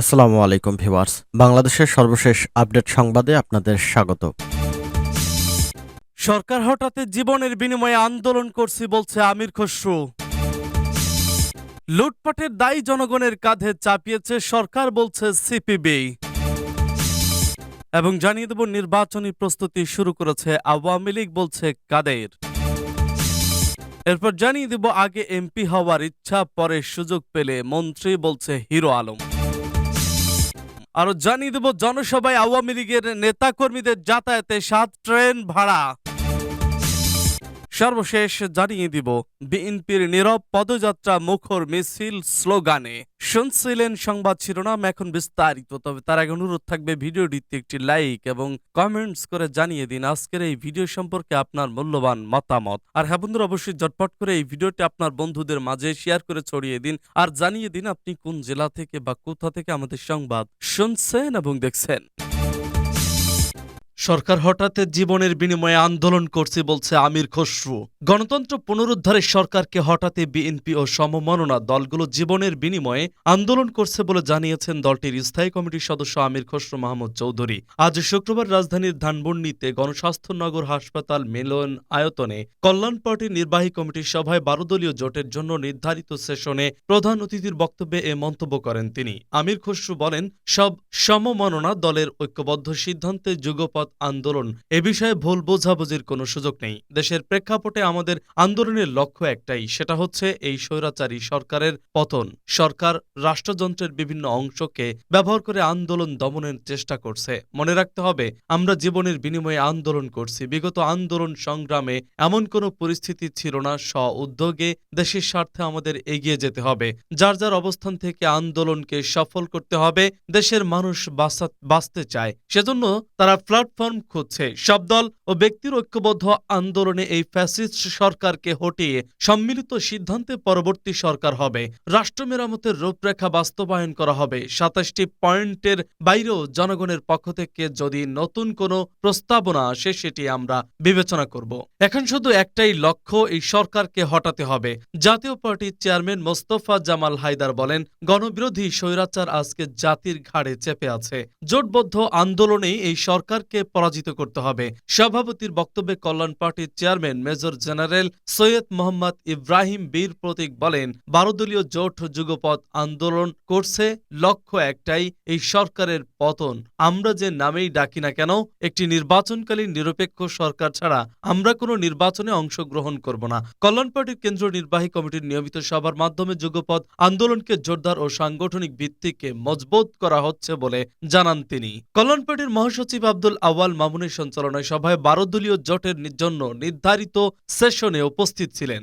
আসসালামু আলাইকুম ভিউয়ার্স। বাংলাদেশের সর্বশেষ আপডেট সংবাদে আপনাদের স্বাগত। সরকার হঠাৎ জীবনের বিনিময়ে আন্দোলন করছি বলছে আমির খসরু। লুটপাটের দায়ী জনগণের কাঁধে চাপিয়েছে সরকার বলছে সিপিবি। এবং জানিয়ে দেব, নির্বাচনী প্রস্তুতি শুরু করেছে আওয়ামী লীগ বলছে কাদের। এরপর জানিয়ে দেব, আগে এমপি হওয়ার ইচ্ছা, পরে সুযোগ পেলে মন্ত্রী বলছে হিরো আলম। আরও জানিয়ে দেব জনসভায় আওয়ামী লীগের নেতাকর্মীদের যাতায়াতে সাত ট্রেন ভাড়া। সর্বশেষ জানিয়ে দিব, বিএনপির নীরব পদযাত্রা মুখর মিছিল স্লোগানে। শুনছিলেন সংবাদ শিরোনাম এখন বিস্তারিত, তবে তার আগে অনুরোধ থাকবে ভিডিওটিতে একটি লাইক এবং কমেন্টস করে জানিয়ে দিন আজকের এই ভিডিও সম্পর্কে আপনার মূল্যবান মতামত। আর হ্যাঁ বন্ধুরা, অবশ্যই ঝটপট করে এই ভিডিওটি আপনার বন্ধুদের মাঝে শেয়ার করে ছড়িয়ে দিন আর জানিয়ে দিন আপনি কোন জেলা থেকে বা কোথা থেকে আমাদের সংবাদ শুনছেন এবং দেখছেন। সরকার হঠাৎ জীবনের বিনিময়ে আন্দোলন করছে বলছে আমির খসরু। গণতন্ত্র পুনরুদ্ধারে সরকারকে হঠাৎই বিএনপি ও সমমননা দলগুলো জীবনের বিনিময়ে আন্দোলন করছে বলে জানিয়েছেন দলটির স্থায়ী কমিটির সদস্য আমির খসরু মাহমুদ চৌধুরী। আজ শুক্রবার রাজধানীর ধানবন্ডিতে গণস্বাস্থ্য নগর হাসপাতাল মিলন আয়তনে কল্যাণ পার্টির নির্বাহী কমিটির সভায় বারো দলীয় জোটের জন্য নির্ধারিত সেশনে প্রধান অতিথির বক্তব্যে এ মন্তব্য করেন তিনি। আমির খসরু বলেন, সব সমমননা দলের ঐক্যবদ্ধ সিদ্ধান্তে যুগপৎ আন্দোলন। এ বিষয়ে ভুল বোঝাবুঝির কোনো সুযোগ নেই। দেশের প্রেক্ষাপটে আমাদের আন্দোলনের লক্ষ্য একটাই, সেটা হচ্ছে এই স্বৈরাচারী সরকারের পতন। সরকার রাষ্ট্রযন্ত্রের বিভিন্ন অংশকে ব্যবহার করে আন্দোলন দমনের চেষ্টা করছে। মনে রাখতে হবে, আমরা জীবনের বিনিময়ে আন্দোলন করছি। বিগত আন্দোলন সংগ্রামে এমন কোনো পরিস্থিতি ছিল না, স্ব উদ্যোগে দেশের স্বার্থে আমাদের এগিয়ে যেতে হবে। যার যার অবস্থান থেকে আন্দোলনকে সফল করতে হবে, দেশের মানুষ বাঁচতে চায়। সেজন্য তারা প্ল্যাটফর্ম খুঁজছে সব দল ও ব্যক্তির ঐক্যবদ্ধ আন্দোলনে এই ফ্যাসিস্ট সরকারকে হটিয়ে সম্মিলিত সিদ্ধান্তে পরবর্তী সরকার হবে। রাষ্ট্র মেরামতের রূপরেখা বাস্তবায়ন করা হবে। সাতাশটি পয়েন্টের বাইরেও জনগণের পক্ষ থেকে যদি নতুন কোনো প্রস্তাবনা আসে, সেটি আমরা বিবেচনা করব। এখন শুধু একটাই লক্ষ্য, এই সরকারকে হটাতে হবে। জাতীয় পার্টির চেয়ারম্যান মোস্তফা জামাল হায়দার বলেন, গণবিরোধী স্বৈরাচার আজকে জাতির ঘাড়ে চেপে আছে। জোটবদ্ধ আন্দোলনেই এই সরকারকে পরাজিত করতে হবে। সভাপতির বক্তব্যে কল্যাণ পার্টির chairman major general Syed Mohammad Ibrahim Bir Protik বলেন বারো দলীয় জোট যুগপথ আন্দোলন করছে, লক্ষ্য একটাই, এই সরকারের পতন। আমরা যে নামেই ডাকি না কেন, একটি নির্বাচনকালীন নিরপেক্ষ সরকার ছাড়া আমরা কোনো নির্বাচনে অংশগ্রহণ করব না। কল্যাণ পার্টির কেন্দ্রীয় নির্বাহী কমিটির নিয়মিত সভার মাধ্যমে যুগপথ আন্দোলনকে জোরদার ও সাংগঠনিক ভিত্তিকে মজবুত করা হচ্ছে বলে জানান তিনি। কল্যাণ পার্টির মহাসচিব আব্দুল আওয়াল মামুনের সঞ্চালনায় সভায় বারো দলীয় জোটের জন্য নির্ধারিত সেশনে উপস্থিত ছিলেন।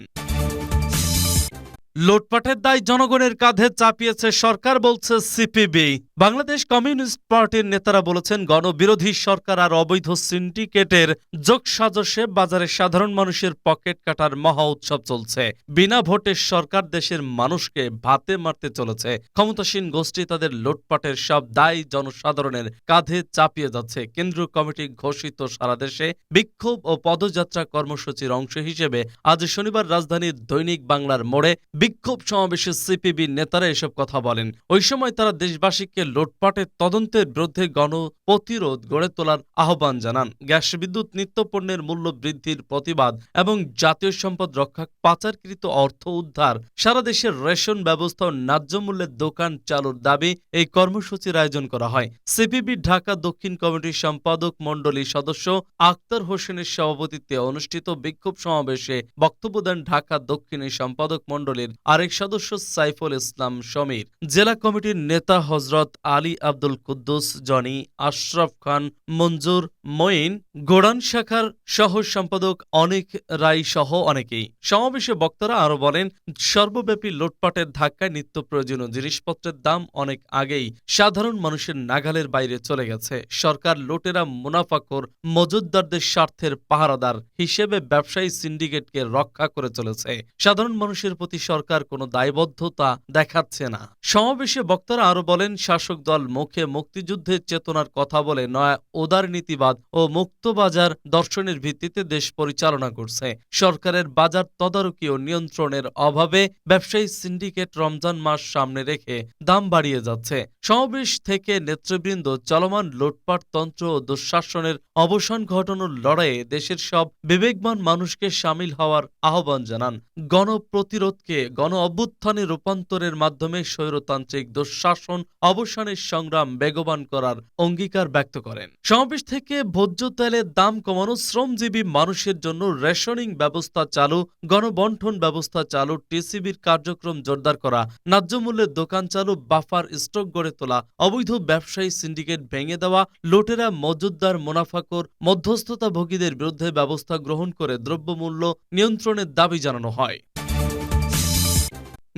লুটপাটের দায় জনগণের কাঁধে চাপিয়েছে সরকার, বলছে সিপিবি। বাংলাদেশ কমিউনিস্ট পার্টির নেতারা বলেছেন, গণবিরোধী সরকার আর অবৈধ সিন্ডিকেটের যোগসাজশে বাজারে সাধারণ মানুষের পকেট কাটার মহা উৎসব চলছে। বিনা ভোটে সরকার দেশের মানুষকে ভাতে মারতে চলেছে। ক্ষমতাসীন গোষ্ঠী তাদের লুটপাটের সব দায় জনসাধারণের কাঁধে চাপিয়ে যাচ্ছে। কেন্দ্রীয় কমিটি ঘোষিত সারা দেশে বিক্ষোভ ও পদযাত্রা কর্মসূচির অংশ হিসেবে আজ শনিবার রাজধানীর দৈনিক বাংলার মোড়ে বিক্ষোভ সমাবেশে সিপিবি নেতারা এসব কথা বলেন। ওই সময় তারা দেশবাসীকে লুটপাটের তদন্তের বিরুদ্ধে গণ প্রতিরোধ গড়ে তোলার আহ্বান জানান। গ্যাস বিদ্যুৎ নিত্যপণ্যের মূল্য বৃদ্ধির প্রতিবাদ এবং জাতীয় সম্পদ রক্ষা পাচারকৃত অর্থ উদ্ধার। সারা দেশের রেশন ব্যবস্থা ও ন্যায্য মূল্যের দোকান চালুর দাবি এই কর্মসূচির আয়োজন করা হয়। সিপিবি ঢাকা দক্ষিণ কমিটির সম্পাদক মণ্ডলীর সদস্য আক্তার হোসেনের সভাপতিত্বে অনুষ্ঠিত বিক্ষোভ সমাবেশে বক্তব্য দেন ঢাকা দক্ষিণের সম্পাদক মণ্ডলীর আরেক সদস্য সাইফুল ইসলাম সমীর। জেলা কমিটির নেতা হজরত আলী আব্দুল কুদ্দুস জনি আশরাফ খান মঞ্জুর মঈন, গোড়ান শাখার সহ সম্পাদক অনেক রায় সহ অনেকেই। সমাবেশে বক্তারা আরও বলেন, সর্বব্যাপী লুটপাটের ধাক্কায় নিত্য প্রয়োজনীয় জিনিসপত্রের দাম অনেক আগেই সাধারণ মানুষের নাগালের বাইরে চলে গেছে। সরকার লুটেরা মুনাফাখোর মজুদদারদের স্বার্থের পাহারাদার হিসেবে ব্যবসায়ী সিন্ডিকেটকে রক্ষা করে চলেছে। সাধারণ মানুষের প্রতি সরকার কোনো দায়বদ্ধতা দেখাচ্ছে না। সমাবেশে বক্তারা আরও বলেন, শাসক দল মুখে মুক্তিযুদ্ধের চেতনার কথা বলে নয়া উদারনীতিবাদ ও মুক্তবাজার দর্শনের ভিত্তিতে দেশ পরিচালনা করছে। সরকারের বাজার তদারকি ও নিয়ন্ত্রণের অভাবে ব্যবসায়ী সিন্ডিকেট রমজান মাস সামনে রেখে দাম বাড়িয়ে যাচ্ছে। সমাবেশ থেকে নেতৃবৃন্দ চলমান লুটপাট তন্ত্র ও দুঃশাসনের অবসান ঘটানোর লড়াইয়ে দেশের সব বিবেকবান মানুষকে সামিল হওয়ার আহ্বান জানান। গণপ্রতিরোধকে গণ অভ্যুত্থানে রূপান্তরের মাধ্যমে স্বৈরতান্ত্রিক দুঃশাসন অবসানের সংগ্রাম বেগবান করার অঙ্গীকার ব্যক্ত করেন। সমাবেশ থেকে ভোজ্য তেলের দাম কমানো শ্রমজীবী মানুষের জন্য রেশনিং ব্যবস্থা চালু, গণবন্টন ব্যবস্থা চালু, টিসিবির কার্যক্রম জোরদার করা, ন্যায্য মূল্যের দোকান চালু, বাফার স্টক গড়ে তোলা, অবৈধ ব্যবসায়ী সিন্ডিকেট ভেঙে দেওয়া, লুটেরা মজুদ্দার মুনাফাকর মধ্যস্থতাভোগীদের বিরুদ্ধে ব্যবস্থা গ্রহণ করে দ্রব্যমূল্য নিয়ন্ত্রণের দাবি জানানো হয়।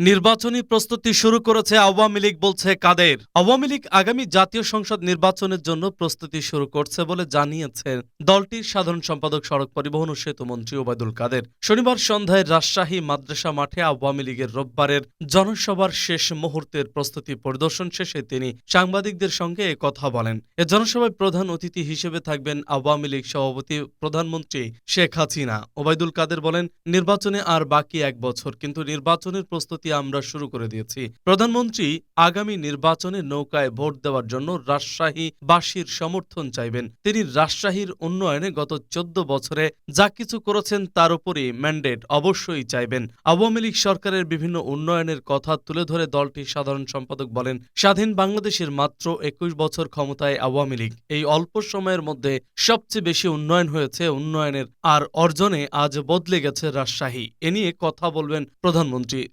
নির্বাচনী প্রস্তুতি শুরু করেছে আওয়ামী লীগ, বলছে কাদের। আওয়ামী লীগ আগামী জাতীয় সংসদ নির্বাচনের জন্য প্রস্তুতি শুরু করছে বলে জানিয়েছে দলটির সাধারণ সম্পাদক সড়ক পরিবহন ও সেতু মন্ত্রী ওবায়দুল কাদের। শনিবার সন্ধ্যায় রাজশাহী মাদ্রাসা মাঠে আওয়ামী লীগের রোববারের জনসভার শেষ মুহূর্তের প্রস্তুতি পরিদর্শন শেষে তিনি সাংবাদিকদের সঙ্গে এ কথা বলেন। এ জনসভায় প্রধান অতিথি হিসেবে থাকবেন আওয়ামী লীগ সভাপতি প্রধানমন্ত্রী শেখ হাসিনা। ওবায়দুল কাদের বলেন, নির্বাচনে আর বাকি এক বছর, কিন্তু নির্বাচনের প্রস্তুতি আমরা শুরু করে দিয়েছি। প্রধানমন্ত্রী আগামী নির্বাচনে নৌকায় ভোট দেওয়ার জন্য রাজশাহীবাসীর সমর্থন চাইবেন। তিনি রাজশাহীর উন্নয়নে গত চোদ্দ বছরে যা কিছু করেছেন তার উপরই ম্যান্ডেট অবশ্যই চাইবেন। আওয়ামী লীগ সরকারের বিভিন্ন উন্নয়নের কথা তুলে ধরে দলটির সাধারণ সম্পাদক বলেন, স্বাধীন বাংলাদেশের মাত্র একুশ বছর ক্ষমতায় আওয়ামী লীগ। এই অল্প সময়ের মধ্যে সবচেয়ে বেশি উন্নয়ন হয়েছে উন্নয়নের আর অর্জনে আজ বদলে গেছে রাজশাহী। এ নিয়ে কথা বলবেন প্রধানমন্ত্রী।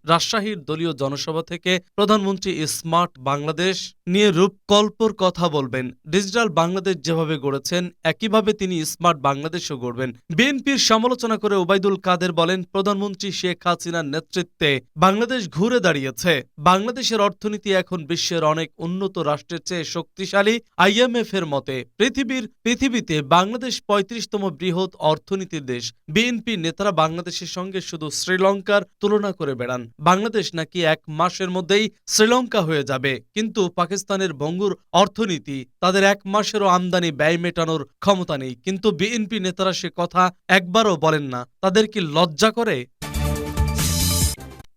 রাজশাহীর দলীয় জনসভা থেকে প্রধানমন্ত্রী স্মার্ট বাংলাদেশ নিয়ে রূপকল্পর কথা বলবেন। ডিজিটাল বাংলাদেশ যেভাবে গড়েছেন, একইভাবে তিনি স্মার্ট বাংলাদেশও গড়বেন। বিএনপির সমালোচনা করে ওবায়দুল কাদের বলেন, প্রধানমন্ত্রী শেখ হাসিনার নেতৃত্বে বাংলাদেশ ঘুরে দাঁড়িয়েছে। বাংলাদেশের অর্থনীতি এখন বিশ্বের অনেক উন্নত রাষ্ট্রের চেয়ে শক্তিশালী আইএমএফ এর মতে। পৃথিবীর, পৃথিবীতে বাংলাদেশ পঁয়ত্রিশতম বৃহৎ অর্থনীতির দেশ। বিএনপি নেতারা বাংলাদেশের সঙ্গে শুধু শ্রীলঙ্কার তুলনা করে বেড়ান। বাংলাদেশ নাকি এক মাসের মধ্যেই শ্রীলঙ্কা হয়ে যাবে। কিন্তু পাকিস্তানের ভঙ্গুর অর্থনীতি তাদের এক মাসেরও আমদানি ব্যয় মেটানোর ক্ষমতা নেই। কিন্তু বিএনপি নেতারা সে কথা একবারও বলেন না। তাদের কি লজ্জা করে?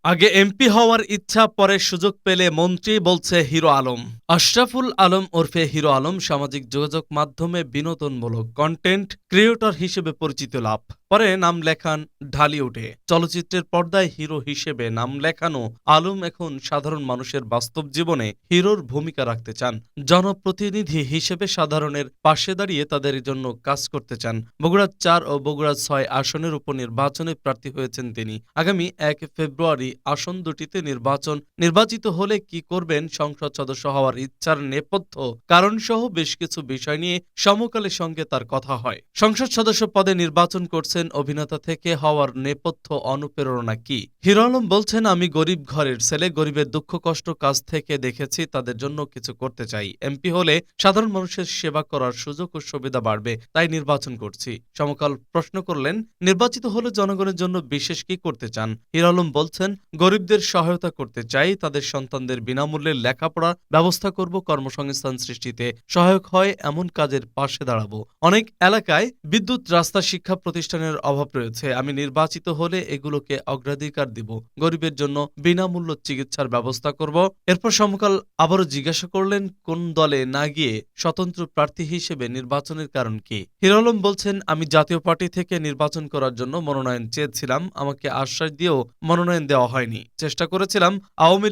আগে এমপি হওয়ার ইচ্ছা, পরে সুযোগ পেলে মন্ত্রী বলছে হিরো আলম। আশরাফুল আলম ওরফে হিরো আলম সামাজিক যোগাযোগ মাধ্যমে বিনোদনমূলক কন্টেন্ট ক্রিয়েটর হিসেবে পরিচিত লাভ। পরে নাম লেখান ঢালিউডে চলচ্চিত্রের পর্দায় হিরো হিসেবে নাম লেখানো আলম এখন সাধারণ মানুষের বাস্তব জীবনে হিরোর ভূমিকা রাখতে চান। জনপ্রতিনিধি হিসেবে সাধারণের পাশে দাঁড়িয়ে তাদের জন্য কাজ করতে চান। বগুড়া চার ও বগুড়া ছয় আসনের উপনির্বাচনে প্রার্থী হয়েছেন তিনি। আগামী এক ফেব্রুয়ারি আসন দুটিতে নির্বাচন নির্বাচিত হলে কি করবেন সংসদ সদস্য হওয়ার ইচ্ছার নেপথ্য, কারণসহ বেশ কিছু বিষয় নিয়ে সমকালের সঙ্গে তার কথা হয়। সংসদ সদস্য পদে নির্বাচন করছেন অভিনেতা থেকে হওয়ার নেপথ্য অনুপ্রেরণা কি? হিরো আলম বলছেন, আমি গরিব ঘরের ছেলে, গরিবের দুঃখ, কষ্ট কাজ থেকে দেখেছি, তাদের জন্য কিছু করতে চাই। এমপি হলে সাধারণ মানুষের সেবা করার সুযোগ ও সুবিধা বাড়বে, তাই নির্বাচন করছি। সমকাল প্রশ্ন করলেন, নির্বাচিত হলে জনগণের জন্য বিশেষ কি করতে চান? হিরো আলম বলছেন, গরিবদের সহায়তা করতে চাই, তাদের সন্তানদের বিনামূল্যে লেখাপড়া ব্যবস্থা করব, কর্মসংস্থান সৃষ্টিতে সহায়ক হয়, এমন কাজের পাশে দাঁড়াবো। অনেক এলাকায় বিদ্যুৎ, রাস্তা, শিক্ষা প্রতিষ্ঠানের অভাব রয়েছে। আমি নির্বাচিত হলে এগুলোকে অগ্রাধিকার দিব। গরিবের জন্য বিনামূল্য চিকিৎসার ব্যবস্থা করব। এরপর সমকাল আবারও জিজ্ঞাসা করলেন, কোন দলে না গিয়ে স্বতন্ত্র প্রার্থী হিসেবে নির্বাচনের কারণ কি? হিরো আলম বলছেন, আমি জাতীয় পার্টি থেকে নির্বাচন করার জন্য মনোনয়ন চেয়েছিলাম। আমাকে আশ্বাস দিয়েও মনোনয়ন দেওয়া হয়নি। চেষ্টা করেছিলাম, আওয়ামী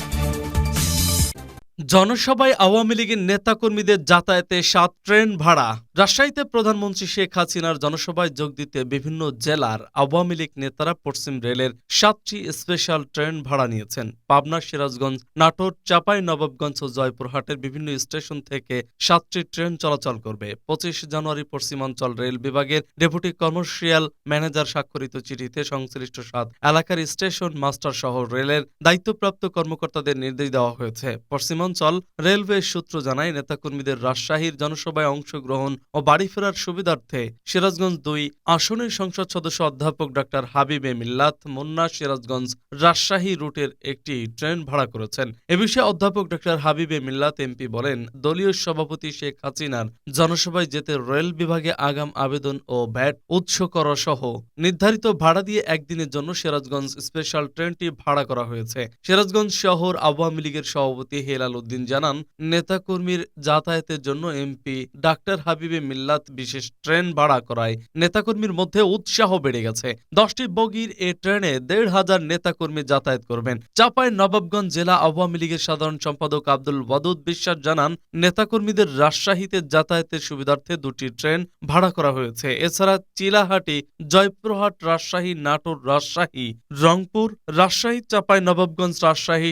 জনসভায় আওয়ামী লীগের নেতাকর্মীদের যাতায়াতে সাত ট্রেন ভাড়া। রাজশাহীতে প্রধানমন্ত্রী শেখ হাসিনার জনসভায় যোগ দিতে বিভিন্ন জেলার আওয়ামী লীগ নেতারা পশ্চিম রেলের সাতটি স্পেশাল ট্রেন ভাড়া নিয়েছেন। পাবনা, সিরাজগঞ্জ, নাটোর, চাপাই, নবাবগঞ্জ ও জয়পুরহাটের বিভিন্ন স্টেশন থেকে সাতটি ট্রেন চলাচল করবে। পঁচিশ জানুয়ারি পশ্চিমাঞ্চল রেল বিভাগের ডেপুটি কমার্শিয়াল ম্যানেজার স্বাক্ষরিত চিঠিতে সংশ্লিষ্ট সাত এলাকার স্টেশন, মাস্টার সহ রেলের দায়িত্বপ্রাপ্ত কর্মকর্তাদের নির্দেশ দেওয়া হয়েছে। পশ্চিমাঞ্চল রেলওয়ে সূত্র জানায়, নেতাকর্মীদের রাজশাহীর জনসভায় অংশগ্রহণ ও বাড়ি ফেরার সুবিধার্থে সিরাজগঞ্জ দুই আসনের সংসদ সদস্য অধ্যাপক ডাক্তার হাবিবে মিল্লাত মুন্না সিরাজগঞ্জ রাজশাহী রুটের একটি ট্রেন ভাড়া করেছেন। এ বিষয়ে অধ্যাপক ডাক্তার হাবিবে মিল্লাত এমপি বলেন, দলীয় সভাপতি শেখ হাসিনার জনসভায় যেতে রেল বিভাগে আগাম আবেদন ও ভ্যাট উৎস করা সহ নির্ধারিত ভাড়া দিয়ে একদিনের জন্য সিরাজগঞ্জ স্পেশাল ট্রেনটি ভাড়া করা হয়েছে। সিরাজগঞ্জ শহর আওয়ামী লীগের সভাপতি হেলাল উদ্দিন জানান, নেতাকর্মীর যাতায়াতের জন্য এমপি ডাক্তার হাবিবে মিল্লাত বিশেষ ট্রেন ভাড়া করায় নেতাকর্মীর মধ্যে উৎসাহ বেড়ে গেছে। দশটি বগির এ ট্রেনে দেড় হাজার নেতাকর্মী যাতায়াত করবেন। চাপাই নবাবগঞ্জ জেলা আওয়ামী লীগের সাধারণ সম্পাদক আব্দুল ওয়াদুদ বিশ্বাস জানান, নেতাকর্মীদের রাজশাহীতে যাতায়াতের সুবিধার্থে দুটি ট্রেন ভাড়া করা হয়েছে। এছাড়া চিলাহাটি, জয়পুরহাট, রাজশাহী, নাটোর, রাজশাহী, রংপুর, রাজশাহী চাপাই নবাবগঞ্জ, রাজশাহী